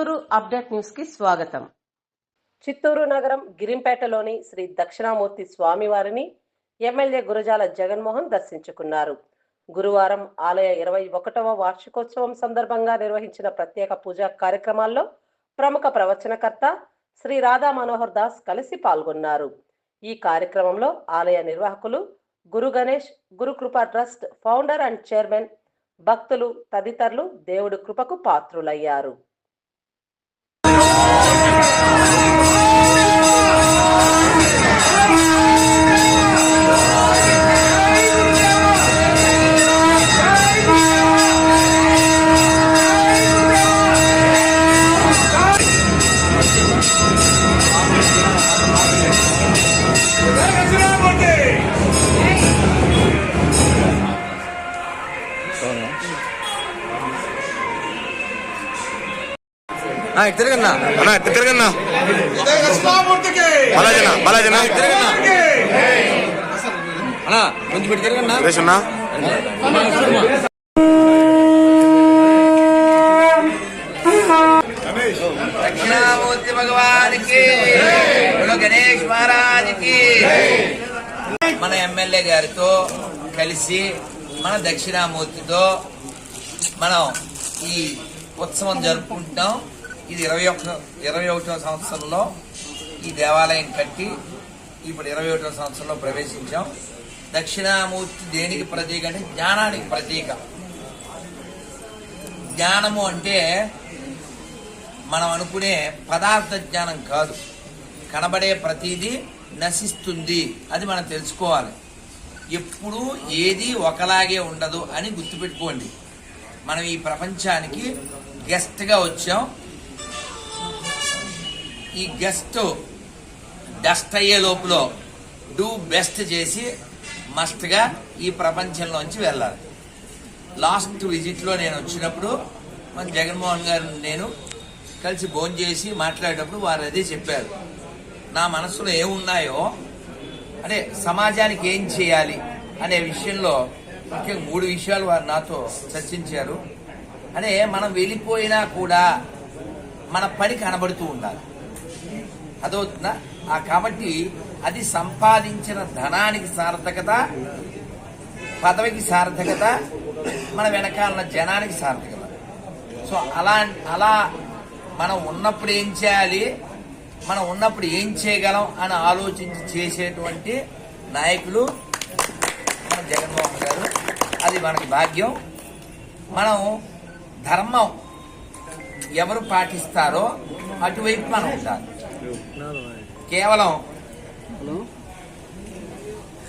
Chittoor update న్యూస్కి స్వాగతం. చిత్తూరు నగరం గిరింపేటలోని శ్రీ దక్షిణామూర్తి స్వామివారిని ఎమ్మెల్యే గురజాల జగన్మోహన్ దర్శించుకున్నారు. గురువారం ఆలయ ఇరవై ఒకటవ వార్షికోత్సవం సందర్భంగా నిర్వహించిన ప్రత్యేక పూజా కార్యక్రమాల్లో ప్రముఖ ప్రవచనకర్త శ్రీ రాధా మనోహర్ దాస్ కలిసి పాల్గొన్నారు. ఈ కార్యక్రమంలో ఆలయ నిర్వాహకులు Guru Ganesh Gurukripa trust founder and chairman భక్తులు తదితరులు దేవుడి కృపకు పాత్రులయ్యారు. తిరగన్నా. అన్నా ఇటు తిరగన్నా. దక్షిణామూర్తికి బాలాజీనా బాలాజీనా తిరగన్నా. అన్నా. కొంచెం ఇటు తిరగన్నా. సురేష్ అన్నా. దక్షిణామూర్తి భగవానికి గణేష్ మహారాజ్కి. మన ఎమ్మెల్యే గారితో కలిసి మన దక్షిణామూర్తితో మనం ఈ ఉత్సవం జరుపుకుంటున్నాం. ఇది ఇరవై ఒకటో ఇరవై ఒకటో సంవత్సరంలో ఈ దేవాలయం కట్టి ఇప్పుడు ఇరవై ఒకటో సంవత్సరంలో ప్రవేశించాం. దక్షిణామూర్తి దేనికి ప్రతీక అంటే జ్ఞానానికి ప్రతీక. జ్ఞానము అంటే మనం అనుకునే పదార్థ జ్ఞానం కాదు. కనబడే ప్రతీది నశిస్తుంది. అది మనం తెలుసుకోవాలి. ఎప్పుడూ ఏది ఒకలాగే ఉండదు అని గుర్తుపెట్టుకోండి. మనం ఈ ప్రపంచానికి గెస్ట్గా వచ్చాం. ఈ గెస్ట్ డస్ట్ అయ్యే లోపల డూ బెస్ట్ చేసి మస్ట్గా ఈ ప్రపంచంలోంచి వెళ్ళాలి. లాస్ట్ విజిట్లో నేను వచ్చినప్పుడు మన జగన్మోహన్ గారు నేను కలిసి భోజనం చేసి మాట్లాడేటప్పుడు వారు అదే చెప్పారు. నా మనసులో ఏమున్నాయో అంటే సమాజానికి ఏం చేయాలి అనే విషయంలో ముఖ్యంగా మూడు విషయాలు వారు నాతో చర్చించారు. అంటే మనం వెళ్ళిపోయినా కూడా మన పని కనబడుతూ ఉండాలి. అదవుతుందా? ఆ కాబట్టి అది సంపాదించిన ధనానికి సార్థకత పదవికి సార్థకత మన వెనకాల జనానికి సార్థకత. సో అలా అలా మనం ఉన్నప్పుడు ఏం చేయాలి? మనం ఉన్నప్పుడు ఏం చేయగలం అని ఆలోచించి చేసేటువంటి నాయకులు మన జగన్మోహన్ గారు. అది మనకి భాగ్యం. మనం ధర్మం ఎవరు పాటిస్తారో అటువైపు మనం ఉండాలి. కేవలం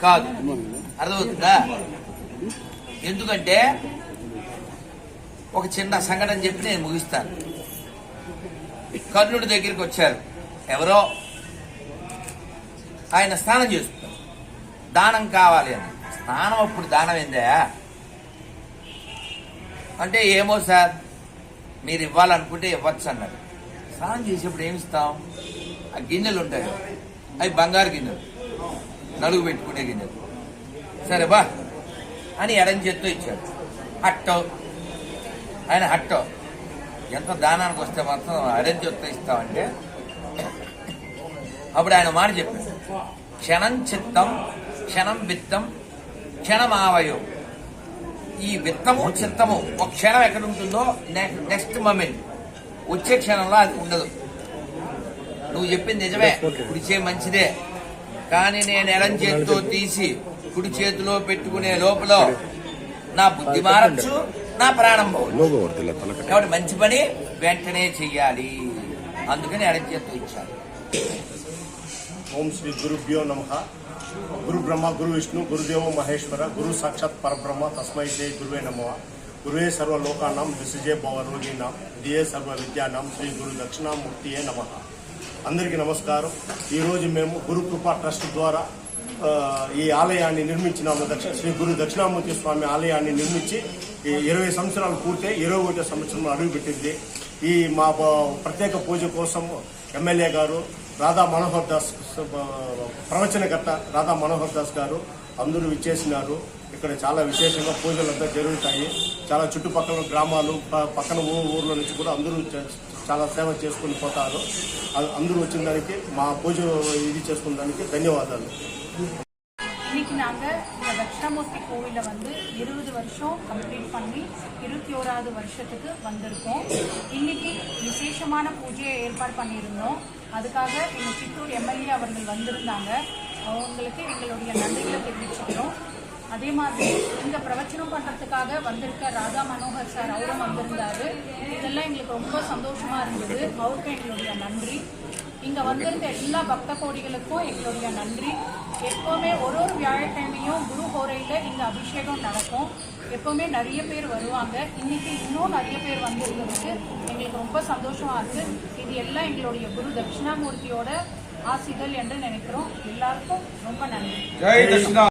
కాదు. అర్థమవుతుందా? ఎందుకంటే ఒక చిన్న సంఘటన చెప్పి నేను ముగిస్తాను. కర్ణుడి దగ్గరికి వచ్చారు. ఎవరో? ఆయన స్నానం చేస్తున్నారు. దానం కావాలి అని. స్నానం అప్పుడు దానం ఏందా? అంటే ఏమో సార్ మీరు ఇవ్వాలనుకుంటే ఇవ్వచ్చు అన్నారు. స్నానం చేసేప్పుడు ఏమి ఇస్తాం ఆ గిన్నెలు ఉంటాయి అవి బంగారు గిన్నెలు. నలుగు పెట్టుకునే గిన్నెలు. సరే బా. అని ఎడం చేత్తో ఇచ్చాడు. హట్టో. ఆయన హట్టో. ఎంత దానానికి వస్తే మాత్రం ఎడం చేత్తో ఇస్తామంటే? అప్పుడు ఆయన మాట చెప్పాడు. క్షణం చిత్తం క్షణం విత్తం క్షణం ఆవయం. ఈ విత్తము చిత్తము ఒక క్షణం ఎక్కడ ఉంటుందో? నెక్స్ట్ మమెంట్ వచ్చే క్షణంలో అది ఉండదు. నువ్వు చెప్పింది నిజమే. కుడి చేయి మంచిదే. కానీ నేను ఎడం చేతితో తీసి కుడి చేతిలో పెట్టుకునే లోపల నా బుద్ధి మారచ్చు నా ప్రాణం పోవచ్చు. కాబట్టి మంచి పని వెంటనే చెయ్యాలి. అందుకని ఎడం చేతితో ఇచ్చాను. ఓం శ్రీ గురుభ్యో నమ. గురు బ్రహ్మ గురు విష్ణు గురుదేవ మహేశ్వర గురు సాక్షాత్ పరబ్రహ్మ తస్మై శ్రీ గురువే నమ. గురువే సర్వ లోకానాం విసజే భవరోగినాం దియే సర్వ విద్యానాం శ్రీ గురు దక్షిణామూర్తియే నమ. అందరికీ నమస్కారం. ఈరోజు మేము గురుకృపా ట్రస్ట్ ద్వారా ఈ ఆలయాన్ని నిర్మించినాము దక్షిణ శ్రీ గురు దక్షిణామూర్తి స్వామి ఆలయాన్ని నిర్మించి ఈ ఇరవై సంవత్సరాలు పూర్తయి ఇరవై ఒకటో సంవత్సరం అడుగుపెట్టింది. ఈ మా ప్రత్యేక పూజ కోసం ఎమ్మెల్యే గారు రాధా మనోహర్ దాస్ ప్రవచనకర్త రాధా మనోహర్ దాస్ గారు అందరూ విచ్చేసినారు ఇక్కడ చాలా విశేషంగా పూజలు అంతా జరుగుతాయి చాలా చుట్టుపక్కల గ్రామాలు ప- పక్కన ఊ- ఊర్ల నుంచి కూడా అందరూ చ- చాలా సేవ చేసుకుని పోతారు అ- అందరూ వచ్చిన దానికి మా పూజ ఇది చేసుకున్న దానికి ధన్యవాదాలు இன்னைக்கு நாங்கள் இந்த தட்சிணாமூர்த்தி கோவிலில் வந்து இருபது வருஷம் கம்ப்ளீட் பண்ணி இருபத்தி ஓராவது வருஷத்துக்கு வந்திருக்கோம் இன்னைக்கு விசேஷமான பூஜையை ஏற்பாடு பண்ணியிருந்தோம் அதுக்காக எங்கள் சித்தூர் எம்எல்ஏ அவர்கள் வந்திருந்தாங்க அவங்களுக்கு எங்களுடைய நன்றிகளை தெரிவிச்சுக்கிறோம் அதே மாதிரி இந்த பிரவச்சனம் பண்றதுக்காக வந்திருக்க ராதா மனோகர் சார் அவரும் வந்திருந்தாரு. இதெல்லாம் எங்களுக்கு ரொம்ப சந்தோஷமா இருந்தது. அவருக்கும் எங்களுடைய நன்றி. இங்க வந்திருந்த எல்லா பக்த கோடிகளுக்கும் எங்களுடைய நன்றி. எப்பவுமே ஒரு ஒரு வியாழக்கிழமையும் குரு ஹோரையில இங்க அபிஷேகம் நடக்கும். எப்பவுமே நிறைய பேர் வருவாங்க. இன்னைக்கு இன்னும் நிறைய பேர் வந்திருந்ததுக்கு எங்களுக்கு ரொம்ப சந்தோஷமா இருக்கு. இது எல்லாம் எங்களுடைய குரு தட்சிணாமூர்த்தியோட ஆசிகள் என்று நினைக்கிறோம். எல்லாருக்கும் ரொம்ப நன்றி.